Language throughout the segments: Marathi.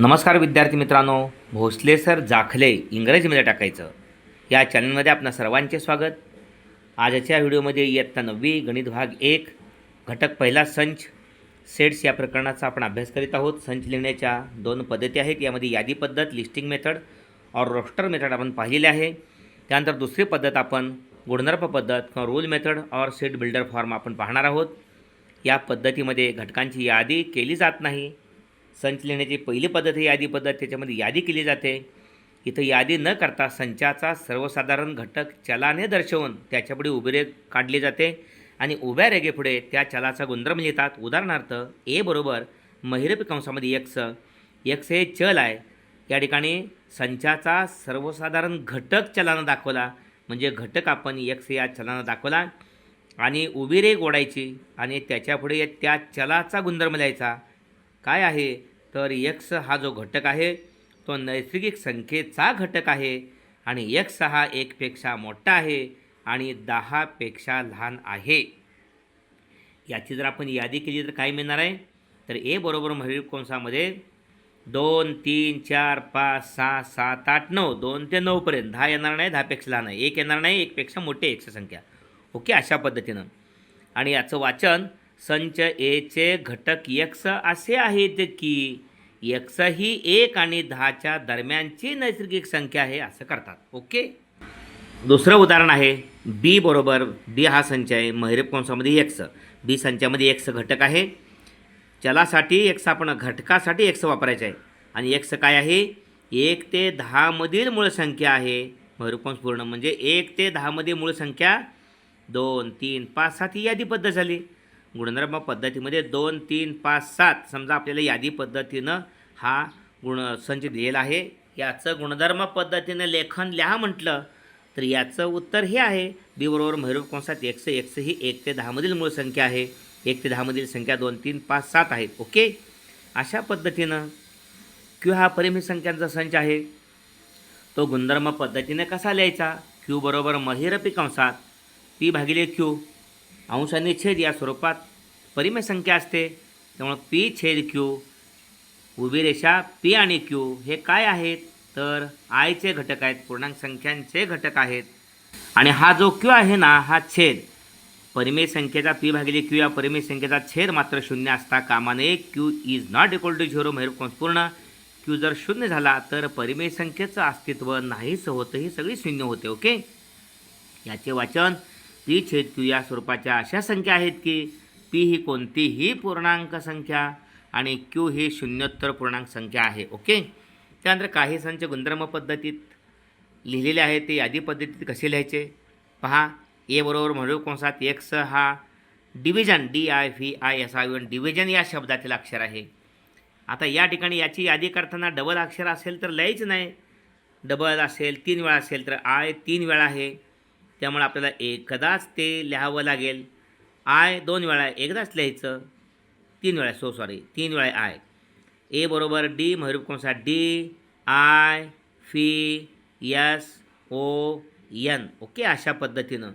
नमस्कार विद्यार्थी मित्रांनो भोसले सर जाखले इंग्रजीमध्ये टाकायचं या चॅनलमध्ये आपणा सर्वांचे स्वागत आजच्या व्हिडिओमध्ये इयत्ता नववी गणित भाग एक घटक पहिला संच सेट्स या प्रकरणाचा आपण अभ्यास करीत आहोत संच लिहिण्याच्या दोन पद्धती आहेत यामध्ये यादी पद्धत listing method or roster method आपण पाहिलेले आहे त्यानंतर दुसरी पद्धत आपण गुणधर्प पद्धत किंवा rule method or set builder form आपण पाहणार आहोत या पद्धतीमध्ये घटकांची यादी केली जात नाही संच लिहिण्याची पहिली पद्धत ही यादी पद्धत त्याच्यामध्ये यादी केली जाते इथं यादी न करता संचाचा सर्वसाधारण घटक चलाने दर्शवून त्याच्यापुढे उभे रेग काढली जाते आणि उभ्या रेगेपुढे त्या चलाचा गुणधर्म लिहितात उदाहरणार्थ ए बरोबर महिरपी कंसामध्ये यक्स यक्स हे चल आहे या ठिकाणी संचाचा सर्वसाधारण घटक चलानं दाखवला म्हणजे घटक आपण यक्ष या चलानं दाखवला आणि उभी रेग ओढायची आणि त्याच्यापुढे त्या चलाचा गुणधर्म लिहायचा काय आहे तर यक्स हा जो घटक आहे तो नैसर्गिक संख्येचा घटक आहे आणि यक्स हा एकपेक्षा मोठा आहे आणि दहापेक्षा लहान आहे याची जर आपण यादी केली तर काय मिळणार आहे तर ए बरोबर मयूर कंसामध्ये दोन तीन चार पाच सहा सात आठ नऊ दोन ते नऊपर्यंत दहा येणार नाही दहापेक्षा लहान आहे एक येणार नाही एकपेक्षा मोठे एकशे संख्या ओके अशा पद्धतीनं आणि याचं वाचन संच एचे घटक यक्स असे आहेत की यक्स ही एक आणि दहाच्या दरम्यानची नैसर्गिक संख्या आहे असं करतात ओके दुसरं उदाहरण आहे बी बरोबर बी हा संच आहे महिरप कंसामध्ये बी संचामध्ये एक्स घटक आहे चलासाठी एक्स आपण घटकासाठी एक्स वापरायचं आहे आणि एक्स काय आहे एक ते दहामधील मूळ संख्या आहे महरूपंश पूर्ण म्हणजे एक ते दहामधील मूळ संख्या दोन तीन पाच सात ही यादी पद्धत झाली गुणधर्म पद्धतीमध्ये दोन तीन पाच सात समजा आपल्याला यादी पद्धतीनं हा गुण संच दिलेला आहे याचं गुणधर्म पद्धतीनं लेखन लिहा म्हटलं तर याचं उत्तर हे आहे बी बरोबर कंसात एकशे एकशे ही एक ते दहामधील मूळ संख्या आहे एक ते दहामधील संख्या दोन तीन पाच सात आहेत ओके अशा पद्धतीनं क्यू हा परिमित संख्यांचा संच आहे तो गुणधर्म पद्धतीने कसा लिहायचा क्यू बरोबर महिरपी कंसात पी भागिले क्यू अंशाने छेद या स्वरूपात परिमेय संख्या असते त्यामुळं पी छेद क्यू उभी रेषा पी आणि क्यू हे काय आहेत तर आयचे घटक आहेत पूर्णांक संख्यांचे घटक आहेत आणि हा जो क्यू आहे ना हा छेद परिमेय संख्येचा पी भागिले क्यू या परिमेय संख्येचा छेद मात्र शून्य असता कामाने q is not equal to zero मेहरकोंस पूर्ण क्यू जर शून्य झाला तर परिमेय संख्येचं अस्तित्व नाहीच होतं ही सगळी शून्य होते ओके याचे वाचन पी छेद क्यू या स्वरूपाच्या अशा संख्या आहेत की पी ही कोणतीही पूर्णांक संख्या आणि क्यू ही शून्योत्तर पूर्णांक संख्या आहे ओके त्यानंतर काही संच गुणधर्म पद्धतीत लिहिलेले आहे ते यादी पद्धतीत कसे लिहायचे पहा ए बरोबर म्हणून कोणसात एक्स हा division D I V I S I O N division या शब्दातील अक्षर आहे आता या ठिकाणी याची यादी करताना डबल अक्षर असेल तर लिहायचं नाही डबल असेल तीन वेळा असेल तर आय तीन वेळा आहे त्यामुळे आपल्याला एकदाच ते लिहावं लागेल आय दोन वेळा एकदाच लिहायचं तीन वेळा सो सॉरी तीन वेळा आय ए बरोबर D कोणसा D I V S O N okay अशा पद्धतीनं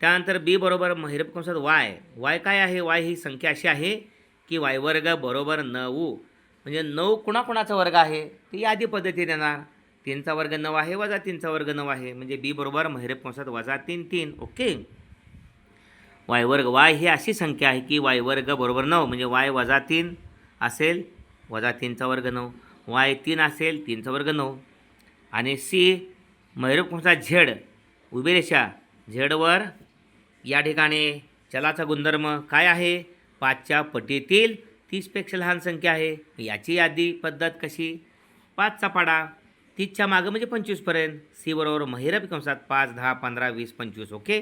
त्यानंतर बी बरोबर महिरपकोंसात वाय वाय काय आहे वाय ही संख्या अशी आहे की वाय वर्ग बरोबर नऊ म्हणजे नऊ कुणाकुणाचा वर्ग आहे ती यादी पद्धतीने येणार तीनचा वर्ग नऊ आहे वजा तीनचा वर्ग नऊ आहे म्हणजे बी बरोबर महिरे कंसात वजा तीन तीन ओके वाय वर्ग वाय ही अशी संख्या आहे की वाय वर्ग बरोबर नऊ म्हणजे वाय वजा तीन असेल वजा तीनचा वर्ग नऊ वाय तीन असेल तीनचा वर्ग नऊ आणि सी मैरूप कंसात झेड उभी रेषा झेडवर या ठिकाणी चलाचा गुणधर्म काय आहे पाचच्या पटीतील तीसपेक्षा लहान संख्या आहे याची यादी पद्धत कशी पाचचा पाडा तीसच्या मागं म्हणजे पंचवीसपर्यंत सी बरोबर महिरप कंसात पाच दहा पंधरा वीस पंचवीस ओके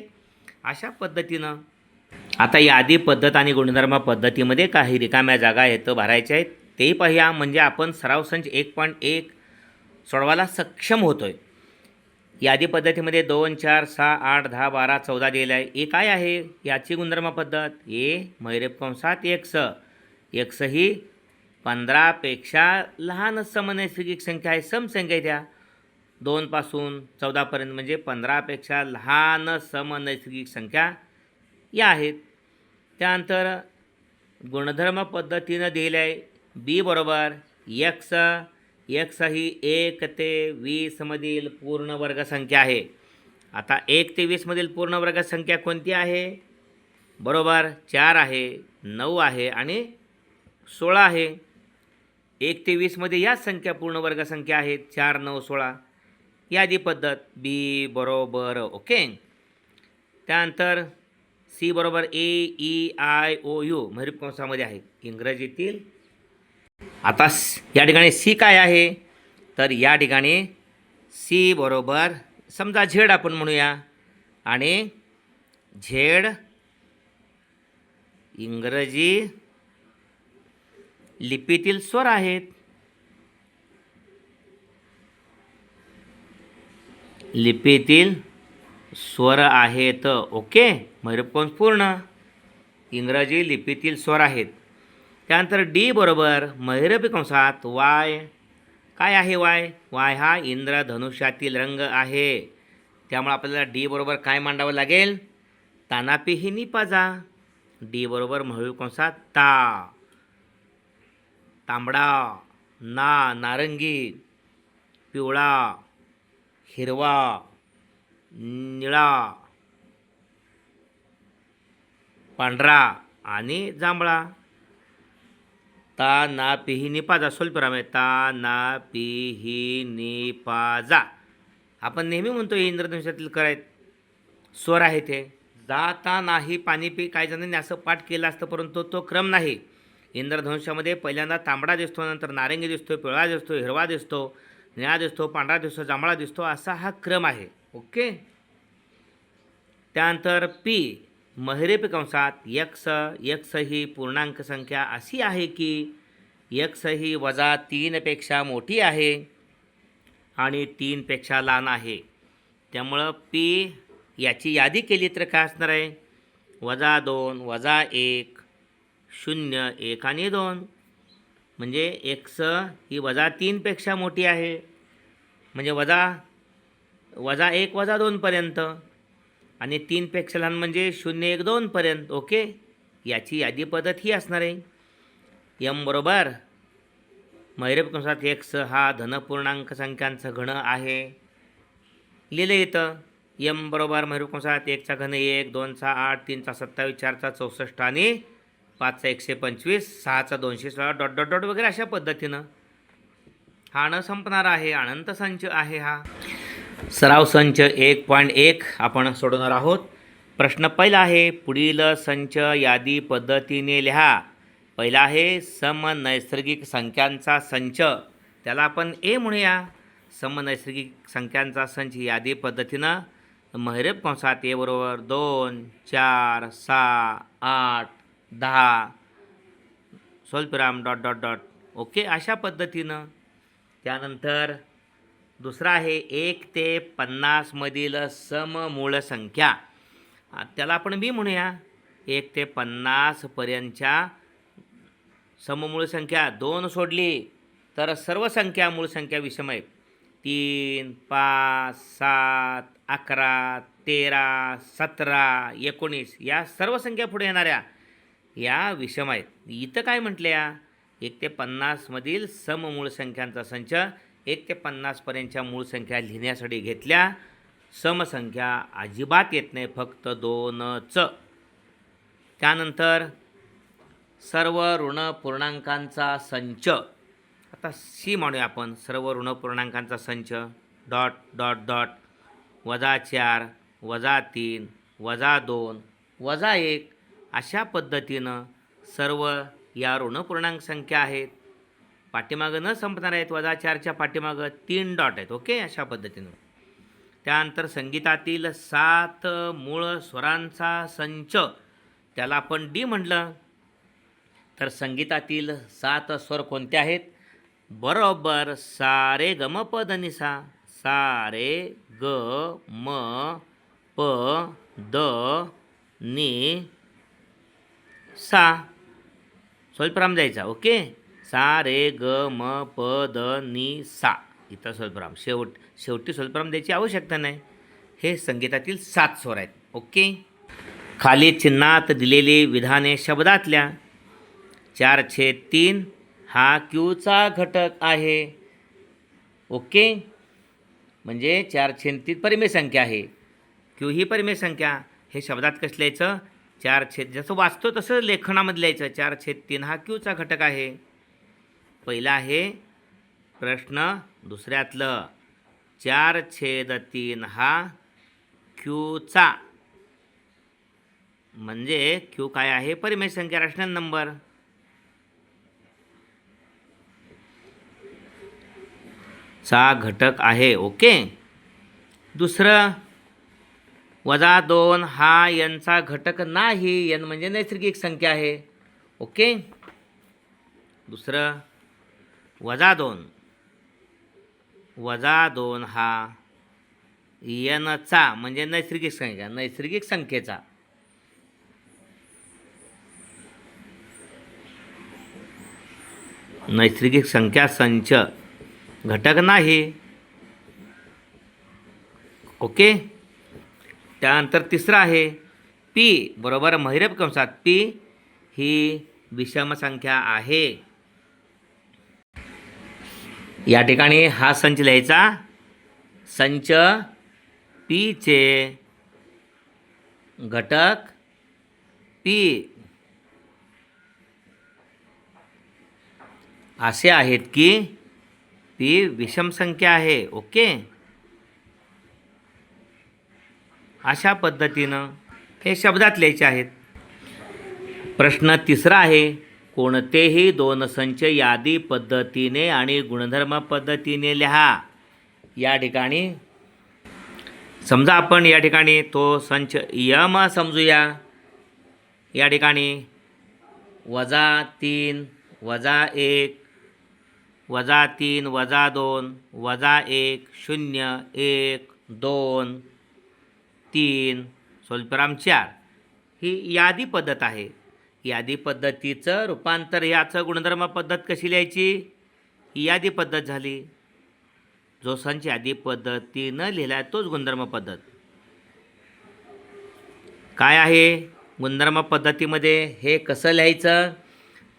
अशा पद्धतीनं आता यादी पद्धत आणि गुणधर्म पद्धतीमध्ये काही रिकाम्या जागा आहेत भरायच्या आहेत तेही पाहूया म्हणजे आपण सराव संच एक पॉईंट एक सोडवायला सक्षम होतो आहे यादी पद्धतीमध्ये दोन चार सहा आठ दहा बारा चौदा दिलेलं आहे ए काय आहे याची गुणधर्म पद्धत ए कंसात एक स एक स ही पंधरापेक्षा लहान समनैसर्गिक संख्या आहे समसंख्या द्या दोनपासून चौदापर्यंत म्हणजे पंधरापेक्षा लहान समनैसर्गिक संख्या या आहेत त्यानंतर गुणधर्म पद्धतीनं दिले आहे बी बरोबर यक्स यक्स ही एक ते वीसमधील पूर्ण वर्गसंख्या आहे आता एक ते वीसमधील पूर्ण वर्गसंख्या कोणती आहे बरोबर चार आहे नऊ आहे आणि सोळा आहे एक ते वीसमध्ये याच संख्या पूर्ण वर्गसंख्या आहेत चार नऊ सोळा यादी पद्धत बी बरोबर ओके त्यानंतर सी बरोबर A E e, I O U मरीप कंसामध्ये आहे इंग्रजीतील आता या ठिकाणी सी काय आहे तर या ठिकाणी सी बरोबर समजा झेड आपण म्हणूया आणि झेड इंग्रजी लिपीतील स्वर आहेत लिपीतील स्वर आहेत ओके मयूरपंश पूर्ण इंग्रजी लिपीतील स्वर आहेत त्यानंतर डी बरोबर मयूरपी कंसात वाय काय आहे वाय वाय हा इंद्रधनुष्यातील रंग आहे त्यामुळे आपल्याला डी बरोबर काय मांडावं लागेल तानापी ही निपाजा डी बरोबर कंसात ता तांबडा ना नारंगी पिवळा हिरवा निळा पांढरा आणि जांभळा ता ना पिही निपाजा सोलपिरामे ता ना पिही जा आपण नेहमी म्हणतो हे इंद्रधनुष्यातील करायत स्वर आहे ते जाता नाही पाणी पी काही जणांनी असं पाठ केलं असतं परंतु तो क्रम नाही इंद्रधनुष्यामध्ये पहिल्यांदा तांबडा दिसतो नंतर नारंगी दिसतो पिवळा दिसतो हिरवा दिसतो निळा दिसतो पांढरा दिसतो जांभळा दिसतो असा हा क्रम आहे ओके त्यानंतर पी महिरेपी कंसात यक्स यक्स ही पूर्णांक संख्या अशी आहे की यक्स ही वजा तीनपेक्षा मोठी आहे आणि तीनपेक्षा लहान आहे त्यामुळं पी याची यादी केली तर काय असणार आहे वजा दोन वजा एक शून्य एक आणि दोन म्हणजे एक्स ही वजा तीनपेक्षा मोठी आहे म्हणजे वजा वजा एक वजा दोनपर्यंत आणि तीनपेक्षा लहान म्हणजे शून्य एक दोनपर्यंत ओके याची यादी पद्धत ही असणार आहे यम बरोबर कंसात एक्स हा धनपूर्णांक संख्यांचा घण आहे लिहिलं इथं यम बरोबर कंसात एकचा घन एक दोनचा आठ तीनचा सत्तावीस चारचा चौसष्ट आणि पाचचा एकशे पंचवीस सहाचा दोनशे सोळा डॉट डॉट डॉट वगैरे अशा पद्धतीनं हा न संपणार आहे अनंत संच आहे हा सराव संच एक पॉईंट एक आपण सोडवणार आहोत प्रश्न पहिला आहे पुढील संच यादी पद्धतीने लिहा पहिला आहे सम नैसर्गिक संख्यांचा संच त्याला आपण ए म्हणूया सम नैसर्गिक संख्यांचा संच यादी पद्धतीनं महरेब कंसात ए बरोबर दोन चार सहा आठ दहा स्वल्पविराम डॉट डॉट डॉट ओके अशा पद्धतीनं त्यानंतर दुसरा आहे एक ते पन्नासमधील मूळ संख्या त्याला आपण बी म्हणूया एक ते पन्नासपर्यंतच्या सममूळ संख्या दोन सोडली तर सर्व संख्या मूळ संख्या विषम आहेत तीन पाच सात अकरा तेरा सतरा एकोणीस या सर्व संख्या पुढे येणाऱ्या या विषम आहेत इथं काय म्हटल्या एक ते पन्नासमधील सम मूळ संख्यांचा संच एक ते पन्नासपर्यंतच्या मूळ संख्या लिहिण्यासाठी घेतल्या समसंख्या अजिबात येत नाही फक्त दोनच त्यानंतर सर्व ऋण पूर्णांकांचा संच आता सी म्हणूया आपण सर्व ऋण पूर्णांकांचा संच डॉट डॉट डॉट वजा चार वजा तीन वजा दोन वजा एक अशा पद्धतीनं सर्व या ऋणपूर्णांक संख्या आहेत पाठीमागं न संपणार आहेत वजा चारच्या पाठीमागं तीन डॉट आहेत ओके अशा पद्धतीनं त्यानंतर संगीतातील सात मूळ स्वरांचा संच त्याला आपण डी म्हटलं तर संगीतातील सात स्वर कोणते आहेत बरोबर सारे गम प सा सारे ग म प द नी सा स्वल्पराम जायचा ओके सा रे ग म प द नि सा इथं स्वल्पराम शेवट शेवटी स्वल्पराम द्यायची आवश्यकता नाही हे संगीतातील सात स्वर आहेत ओके खाली चिन्हात दिलेली विधाने शब्दातल्या चार छे तीन हा क्यूचा घटक आहे ओके म्हणजे चार छेन तीन परिमेय संख्या आहे क्यू ही परिमेय संख्या हे शब्दात कसल्याचं चार छेद जसं वाचतो तसं लेखनामध्ये लिहायचं चार छेद तीन हा क्यूचा घटक आहे पहिला आहे प्रश्न दुसऱ्यातलं चार छेद तीन हा क्यूचा म्हणजे क्यू काय आहे परिमेय संख्या रॅशनल नंबर चा घटक आहे ओके दुसरं वजा दोन हा यांचा घटक नाही यन म्हणजे नैसर्गिक संख्या आहे ओके दुसरं वजा दोन वजा दोन हा यनचा म्हणजे नैसर्गिक संख्या नैसर्गिक संख्येचा नैसर्गिक संख्या संच घटक नाही ओके त्यानंतर तिसरं आहे पी बरोबर महिरप कंसात पी ही विषम संख्या आहे या ठिकाणी हा संच लिहायचा संच पीचे घटक पी असे आहेत की पी विषम संख्या आहे ओके अशा पद्धतीनं हे शब्दात लिहायचे आहेत प्रश्न तिसरा आहे कोणतेही दोन संच यादी पद्धतीने आणि गुणधर्म पद्धतीने लिहा या ठिकाणी समजा आपण या ठिकाणी तो संच यम समजूया या ठिकाणी वजा तीन वजा एक वजा तीन वजा दोन वजा एक शून्य एक दोन तीन सोलपराम चार ही यादी पद्धत आहे यादी पद्धतीचं रूपांतर याचं गुणधर्म पद्धत कशी लिहायची ही यादी पद्धत झाली जोसांची संच यादी पद्धतीनं लिहिला आहे तोच गुणधर्म पद्धत काय आहे गुणधर्म पद्धतीमध्ये हे कसं लिहायचं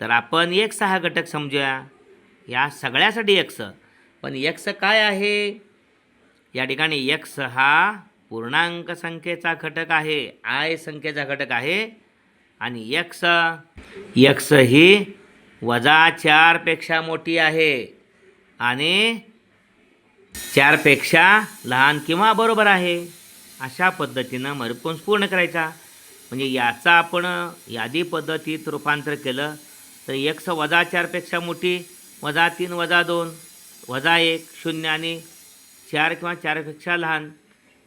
तर आपण एक सहा घटक समजूया या सगळ्यासाठी एक्स पण एक्स काय आहे या ठिकाणी एक्स हा पूर्णांक संख्येचा घटक आहे आय संख्येचा घटक आहे आणि यक्स यक्स ही वजा चारपेक्षा मोठी आहे आणि चारपेक्षा लहान किंवा बरोबर आहे अशा पद्धतीनं मरपुंस पूर्ण करायचा म्हणजे याचा आपण यादी पद्धतीत रूपांतर केलं तर एक्स वजा चारपेक्षा मोठी वजा तीन वजा दोन वजा एक शून्य आणि चार किंवा चारपेक्षा लहान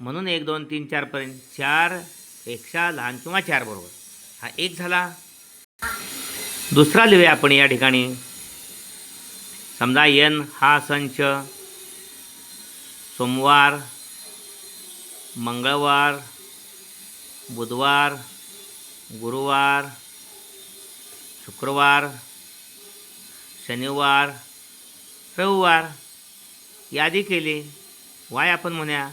म्हणून एक दोन तीन चारपर्यंत चार पेक्षा लहान किंवा चार बरोबर हा एक झाला दुसरा लिहूया आपण या ठिकाणी समजा यन हा संच सोमवार मंगळवार बुधवार गुरुवार शुक्रवार शनिवार रविवार यादी केली वाय आपण म्हणूया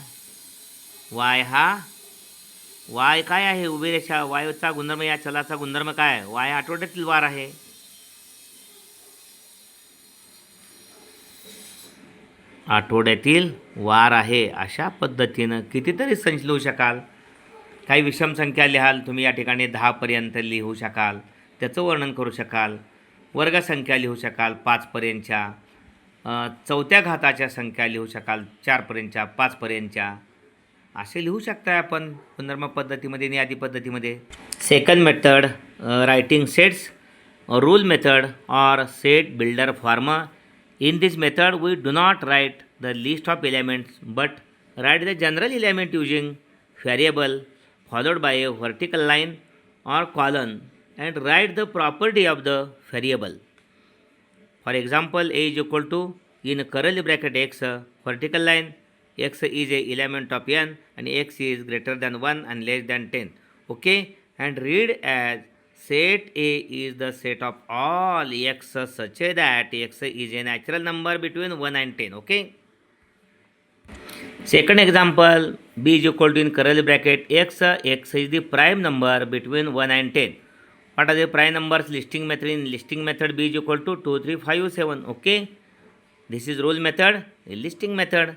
वाय हा वाय काय आहे उभी रेषा वायूचा गुणधर्म या चलाचा गुणधर्म काय वाय आठवड्यातील वार आहे आठवड्यातील वार आहे अशा पद्धतीनं कितीतरी संच लिहू शकाल काही विषम संख्या लिहाल तुम्ही या ठिकाणी दहापर्यंत लिहू शकाल त्याचं वर्णन करू शकाल वर्गसंख्या लिहू शकाल पाचपर्यंतच्या चौथ्या घाताच्या संख्या लिहू शकाल चारपर्यंतच्या पाचपर्यंतच्या असे लिहू शकता आपण पुनर्म पद्धतीमध्ये नियादी पद्धतीमध्ये second method writing sets rule method or set builder form in this method we do not write the list of elements but write the general element using variable followed by a vertical line or colon and write the property of the variable for example A is equal to in curl bracket x vertical line x is a element of n and x is greater than 1 and less than 10 okay and read as set a is the set of all x such that x is a natural number between 1 and 10 okay second example b is equal to in curly bracket x x is the prime number between 1 and 10 what are the prime numbers listing method in listing method b is equal to 2 3 5 7 okay this is rule method listing method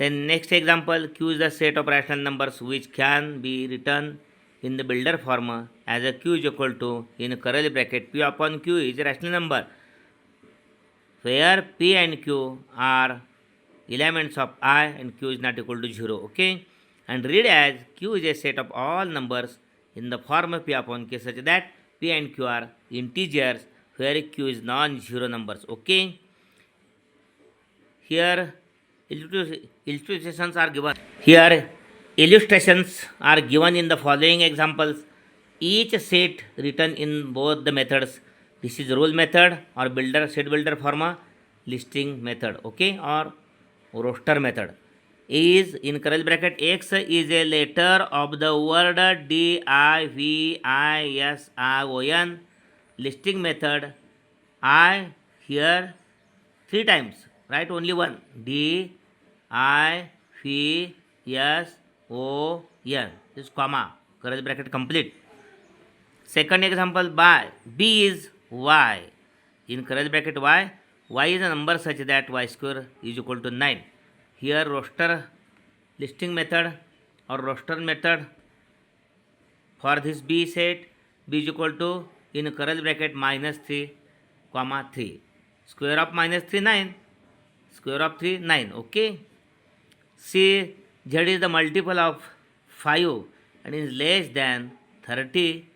then next example, Q is the set of rational numbers which can be written in the builder form as a Q is equal to in curly bracket P upon Q is a rational number where P and Q are elements of I and Q is not equal to 0. Okay. And read as Q is a set of all numbers in the form of P upon Q such that P and Q are integers where Q is non-zero numbers. Okay. Here illustrations are given. Here, illustrations are given in the following examples. Each set written in both the methods. This is rule method or builder set builder forma listing method. Okay, or roster method is in curly bracket x is a letter of the word d i v i s i o n listing method i here three times right only one d I V S O N is comma curly bracket complete second example by B is y in curly bracket y y is a number such that y square is equal to nine here roster listing method or roster method for this B set B is equal to in curly bracket minus three comma three square of minus three nine square of three nine okay z is the multiple of 5 and is less than 30,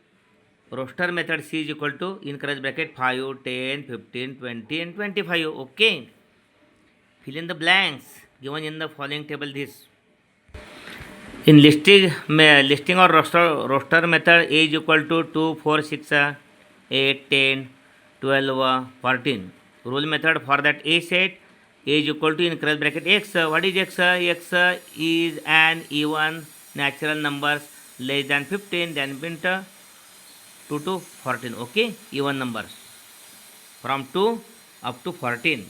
roster method C is equal to in curly bracket 5, 10, 15, 20 and 25. Okay. Fill in the blanks given in the following table this. In listing, listing or roster, roster method A is equal to 2, 4, 6, 8, 10, 12, 14. Rule method for that A set a is equal to in curly bracket X. What is X? X is an even natural numbers less than 15, then print 2 to 14. Okay, even numbers from 2 up to 14.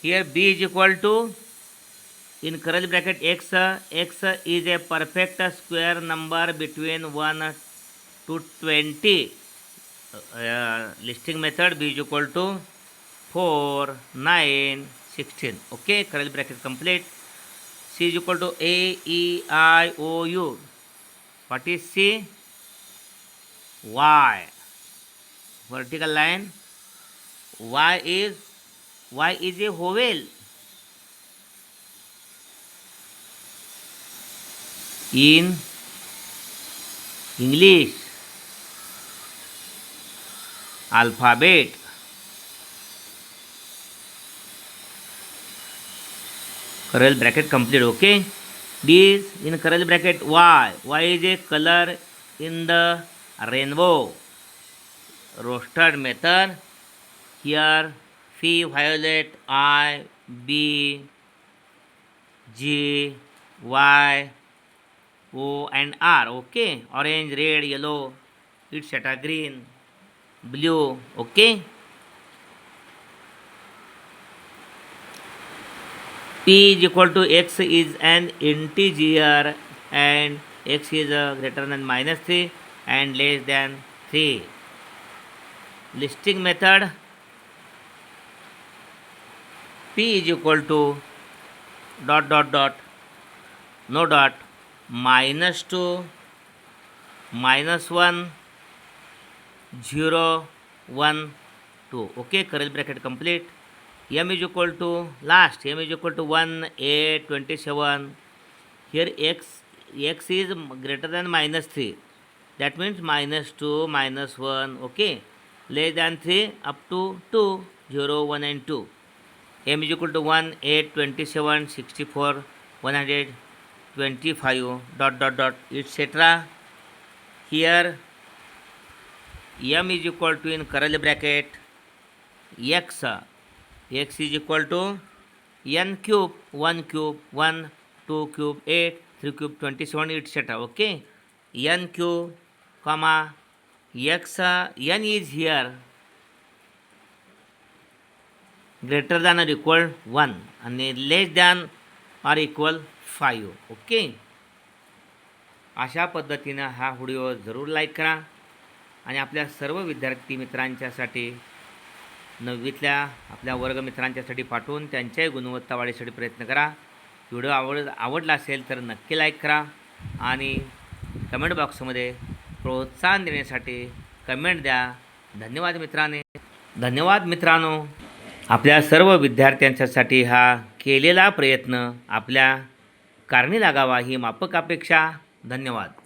Here B is equal to in curly bracket X. X is a perfect square number between 1 to 20. Uh, uh, listing method B is equal to 4, 9. Sixteen okay curly bracket complete C is equal to A E I O U what is C y vertical line y is y is a vowel in English alphabet curl bracket complete. Okay, this in curl bracket y is a color in the rainbow. Roasted method here, phi violet, I, B, G, Y, O and R. Okay, orange, red, yellow, etc. green, blue. Okay. P is equal to x is an integer and x is uh, greater than minus 3 and less than 3. Listing method P is equal to dot dot dot no dot minus 2 minus 1 0 1 2 okay curly bracket complete M is equal to last M is equal to one eight twenty seven here x x is greater than minus three that means minus two minus one okay less than three up to two zero one and two M is equal to one eight twenty seven sixty four one hundred twenty five dot dot dot etcetera here M is equal to in curl bracket x x is equal to n cube one cube one two cube eight three cube twenty seven etcetera okay n Q comma x n is here greater than or equal one आणि less than or equal five okay अशा पद्धतीनं हा व्हिडिओ जरूर लाईक करा आणि आपल्या सर्व विद्यार्थी मित्रांच्यासाठी नववीतल्या आपल्या वर्गमित्रांच्यासाठी पाठवून त्यांच्याही गुणवत्ता वाढीसाठी प्रयत्न करा व्हिडिओ आवड आवडला असेल तर नक्की लाईक करा आणि कमेंट बॉक्समध्ये प्रोत्साहन देण्यासाठी कमेंट द्या धन्यवाद मित्राने धन्यवाद मित्रांनो आपल्या सर्व विद्यार्थ्यांच्यासाठी हा केलेला प्रयत्न आपल्या कारणी लागावा ही मापक अपेक्षा धन्यवाद